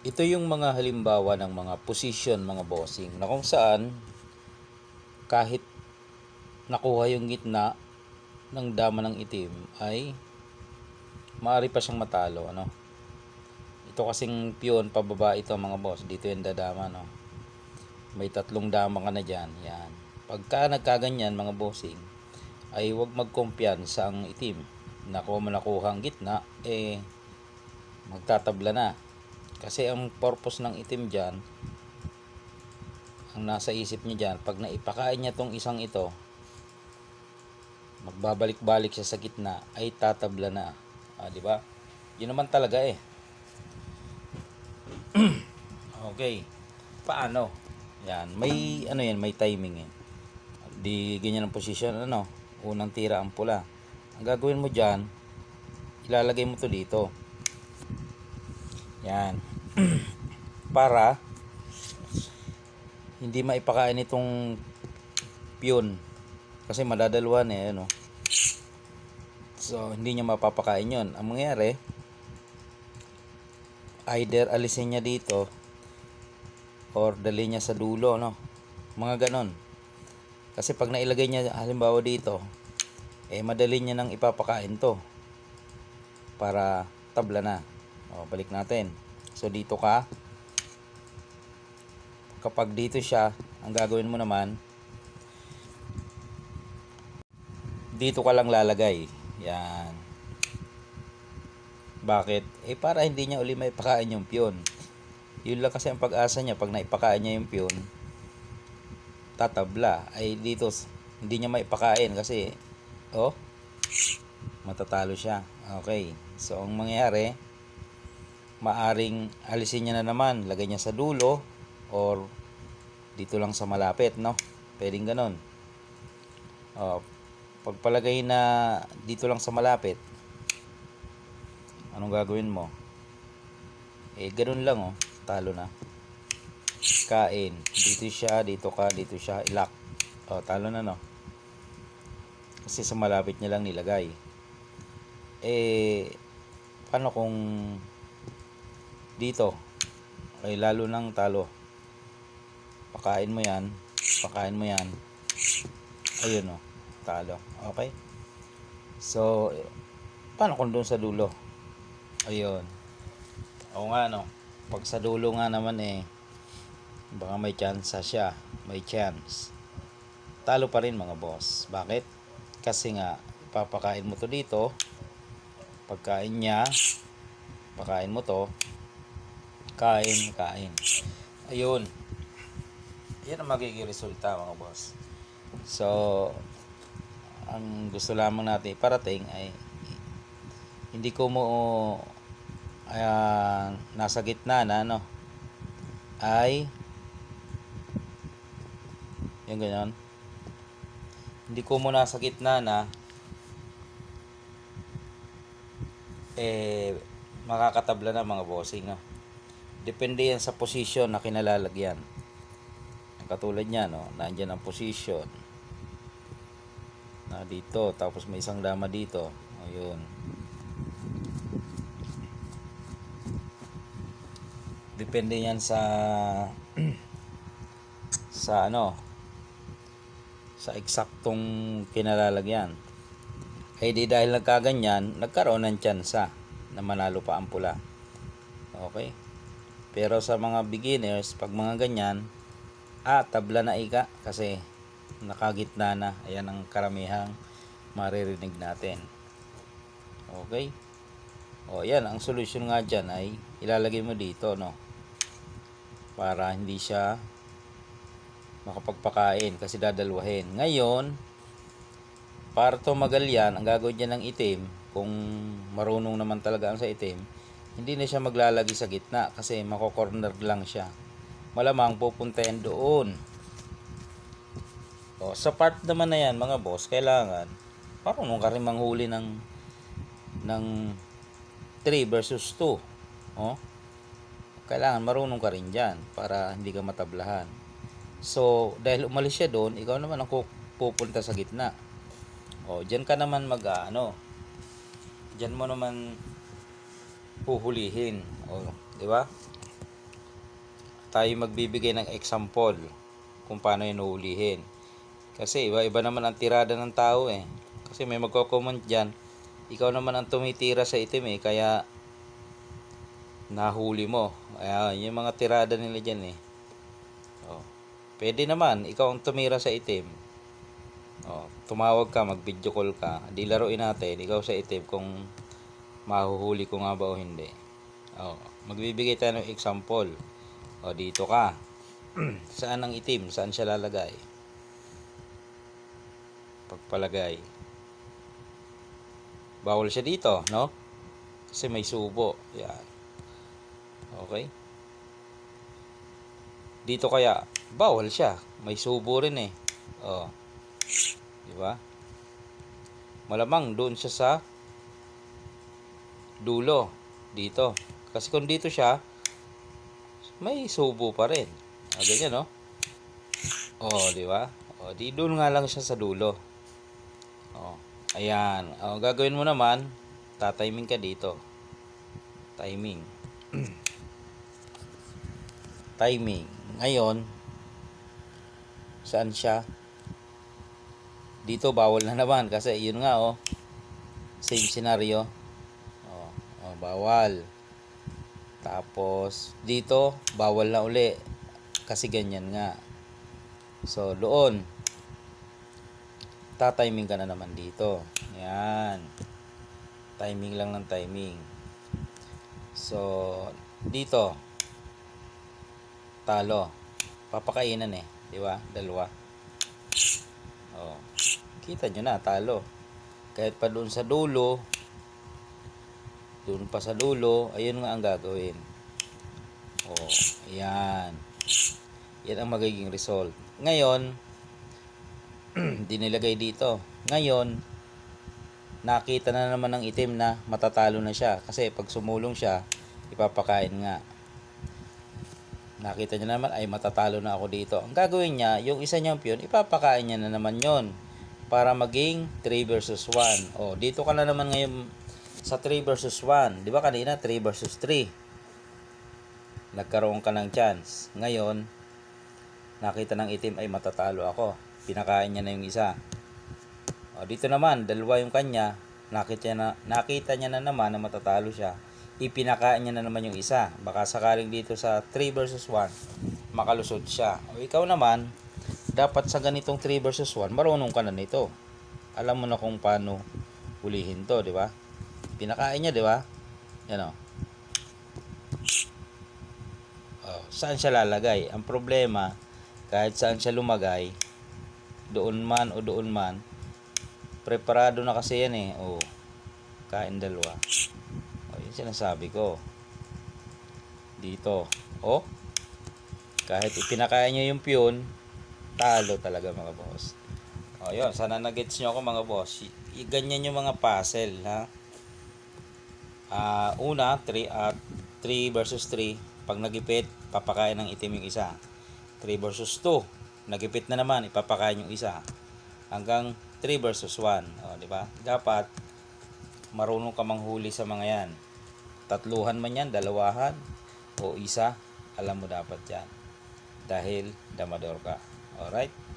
Ito yung mga halimbawa ng mga position mga bossing na kung saan kahit nakuha yung gitna ng dama ng itim ay maaari pa siyang matalo ano? Ito kasing piyon pababa ito mga boss. Dito yung dadama no? May tatlong dama ka na dyan yan. Pagka nagkaganyan mga bossing ay huwag magkumpiyansa ang itim. Nakuha mo nakuha ang gitna eh magtatabla na kasi ang purpose ng itim dyan ang nasa isip niya dyan pag naipakain niya tong isang ito magbabalik-balik siya sa gitna ay tatabla na. Ah, di ba? Yun naman talaga eh. Okay. Paano? Yan. May ano yan may timing eh. Di ganyan ang posisyon ano? Unang tira ang pula. Ang gagawin mo dyan ilalagay mo to dito. Yan para hindi maipakain itong piyon. Kasi madadalwan eh ano. So hindi niya mapapakain yon ang mangyayari either alisin niya dito or dali niya sa dulo no mga ganon. Kasi pag nailagay niya halimbawa dito eh madali niya nang ipapakain to para tabla na. O, balik natin so dito ka. Kapag dito siya ang gagawin mo naman dito ka lang lalagay. Yan. Bakit? eh para hindi niya uli may pakain yung piyon yun lang kasi ang pag-asa niya. Pag naipakain niya yung piyon tatabla. Ay dito hindi niya maipakain kasi oh matatalo siya. Okay. So ang mangyayari maaring alisin niya na naman lagay niya sa dulo or dito lang sa malapit no? Pwedeng ganon oh, pagpalagay na dito lang sa malapit anong gagawin mo? Eh ganun lang oh. Talo na. Kain. Dito siya dito ka dito siya ilak oh talo na no? Kasi sa malapit niya lang nilagay. Eh paano kung dito. Ay lalo nang talo. Pakain mo yan. Pakain mo yan. Ayun oh. Talo. Okay? So paano kung doon sa dulo? Ayun. Oo nga no. Pag sa dulo nga naman eh baka may chance siya. May chance. Talo pa rin mga boss. Bakit? Kasi nga papakain mo to dito. Pagkain niya pakain mo to kain kain. Ayun. Yan ang magiging resulta mga boss. So ang gusto lamang natin iparating ay hindi ko mo ah, nasa gitna na no? Ay yung ganyan. Hindi ko mo nasa gitna na eh makakatabla na mga bossing no depende yan sa posisyon na kinalalagyan. Katulad niya no nandiyan ang posisyon. Na dito tapos may isang dama dito. Ayun. Depende yan sa sa ano sa eksaktong kinalalagyan. Eh di dahil nagkaganyan nagkaroon ng tsansa na manalo pa ang pula. Okay pero sa mga beginners pag mga ganyan ah tabla na ika kasi nakagitna na. Ayan ang karamihang maririnig natin. Okay? O yan. Ang solusyon nga dyan ay ilalagay mo dito no? Para hindi siya makapagpakain kasi dadalwahin. Ngayon para tumagal yan ang gagawin niya ng itim kung marunong naman talaga ang sa itim hindi na siya maglalagay sa gitna kasi mako-corner lang siya. Malamang pupunta yan doon. O, sa part naman na yan mga boss kailangan marunong ka rin manghuli ng ng 3 versus 2 o kailangan marunong ka rin dyan para hindi ka matablahan. So dahil umalis siya doon ikaw naman ang pu- pupunta sa gitna. O dyan ka naman mag ah, ano dyan mo naman huhulihin o di ba tayo magbibigay ng example kung paano yun uhulihin. Kasi iba-iba naman ang tirada ng tao eh. Kasi may magko-comment dyan, ikaw naman ang tumitira sa itim eh, kaya nahuli mo. Ayan, yung mga tirada nila dyan eh. Oh. Pwede naman, ikaw ang tumira sa itim. Oh, tumawag ka, mag-video call ka. Di laruin natin, ikaw sa itim kung mahuhuli ko nga ba o hindi. Oh, magbibigay tayo ng example. O, dito ka. Saan ang itim? Saan siya lalagay? Pagpalagay. Bawal siya dito, no? Kasi may subo. Yan. Okay? Dito kaya, bawal siya. May subo rin eh. Oh. Di ba? Malamang doon siya sa dulo. Dito. Kasi kung dito siya, may subo pa rin. Ah, ganyan, no? Oh, di ba? Oh, di doon nga lang siya sa dulo. Oh, ayan. Oh, gagawin mo naman, tatiming ka dito. Timing. Timing. Ngayon, saan siya? Dito bawal na naman kasi yun nga oh. Same scenario. Oh, bawal. Tapos dito bawal na uli kasi ganyan nga. So doon tatiming ka na naman dito. Yan. Timing lang ng timing. So dito talo. Papakainan eh, di ba? Dalawa. Oh. Kita nyo na, talo. Kahit pa doon sa dulo, doon pa sa dulo, ayun nga ang gagawin. Oh, ayan. Yan ang magiging result. Ngayon, dinilagay dito. Ngayon, nakita na naman ng itim na matatalo na siya. Kasi pag sumulong siya, ipapakain nga. Nakita niya naman ay matatalo na ako dito. Ang gagawin niya, yung isa niyang piyon, ipapakain niya na naman yon para maging 3 versus 1. O, dito ka na naman ngayon sa 3 versus 1. Di ba kanina 3 versus 3? Nagkaroon ka ng chance. Ngayon, nakita ng itim ay matatalo ako. Pinakain niya na yung isa. O, dito naman, dalawa yung kanya. Nakita niya na, nakita niya na naman na matatalo siya. Ipinakain niya na naman yung isa. Baka sakaling dito sa 3 versus 1, makalusot siya. O, ikaw naman, dapat sa ganitong 3 versus 1, marunong ka na nito. Alam mo na kung paano hulihin to, di ba? Pinakain niya, di ba? Yan o. Oh, saan siya lalagay? Ang problema, kahit saan siya lumagay, doon man o doon man, preparado na kasi yan eh. Oh, kain dalawa. Oh, yun sinasabi ko. Dito. Oh, kahit ipinakain niya yung piyon, talo talaga mga boss. O yun, sana nagets nyo ako mga boss. Ganyan yung mga puzzle ha. Ah, una, 3 at 3 versus 3. Pag nagipit, papakain ng itim yung isa. 3 versus 2. Nagipit na naman, ipapakain yung isa. Hanggang 3 versus 1. O, di ba? Dapat marunong ka manghuli sa mga yan. Tatluhan man yan, dalawahan, o isa, alam mo dapat yan. Dahil damador ka. Alright?